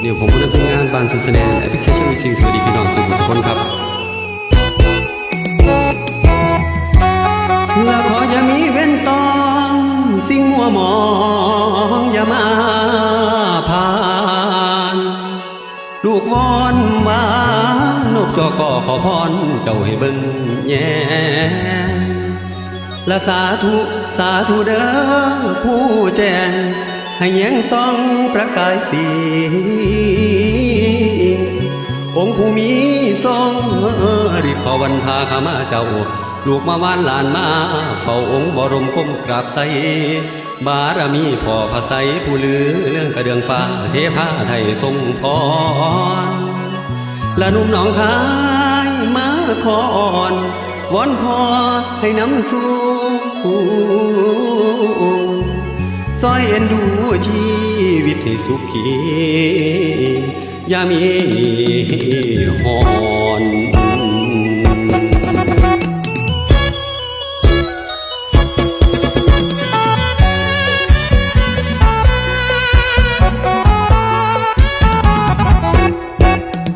เดี๋ยวผมผู้นำทีมงานบานสุดแสดงแอปพลิเคชันมีสิ่งสวัสดีพี่น้องสุขุมสุขคนครับและขออย่ามีเว้นตองสิ่งมัวหมองอย่ามาผ่าน ลูกวอนมานกจอก่อขอพรเจ้าให้เบิ่งแย่และสาธุสาธุเด้อผู้แจ้ง ให้แยงส่องประกายสี องค์ผู้มีทรงริบขอวันทาขามาเจ้า ลูกมาวานหลานมา เฝ้าองค์บรมก้มกราบใส บารมีพ่อพระไสผู้ลือเรื่องกระเดืองฟ้าเทพาไทยทรงพรและนุ่มหนองคายมาขออ่อนวอนพอให้น้ำสู่ ซอยเอ็นดูชีวิตให้สุขีอย่ามีหอน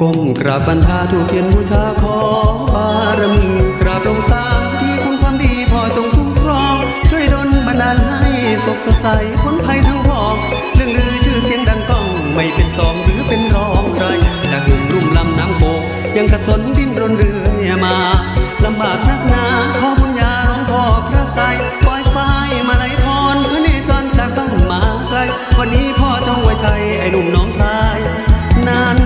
ก้มกราบบันทาถูกเทียนบูชาขอบารมีกราบลงสา สดใสพ้นภัยทั้งพองเรื่องลือชื่อเสียงดังก้อง ไม่เป็นสองหรือเป็นรองใครจากหึ่งลุ่มลำน้ำโขงยังกระสนดิ้นรนเรื่อยมาลำบากนักหนาขอบุญญาหลวงพ่อพระไสปล่อยไฟมาไหลพรพระเนจรจากบ้านมาไกลวันนี้พ่อจงไว้ชัยไอ้หนุ่มน้องชายนั้น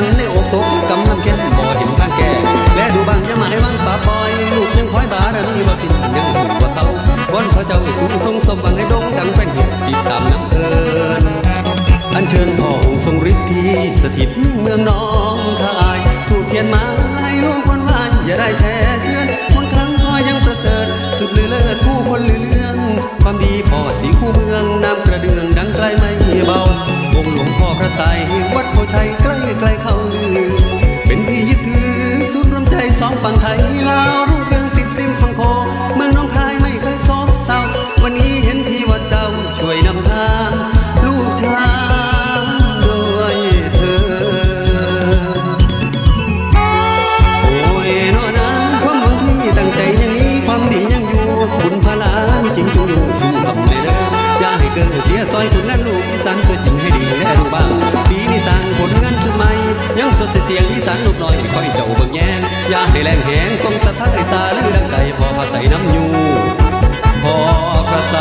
นแน่งในอกตกกำลังเข้มบ่เห็นทางแก่และดูบางยาหมายวันป่าปล่อยลูกยังคอยบารมีบ่สิ้นยังสูงกว่าเศร้าวันพระเจ้าสูงทรงสมหวังให้ดงดังแฟนเหียติดตามน้ำเอินอันเชิญพ่อองค์ทรงฤทธิ์ที่สถิตเมืองน้องคายถูกเทียนมาให้ลูกวันวานอย่าได้แช่เชือนมนครั้งพ่อยังประเสริฐสุดลือเลิศผู้คนลือเลืองความดีพ่อสีคู่เมืองน้ำกระเดืองดังไกลไม่เบาองค์หลวงพ่อพระไสยวัดโพชัย แรงแหงทรงสะท้าไอสาลือดังไก่พอพาใสน้ำยูพอพระไส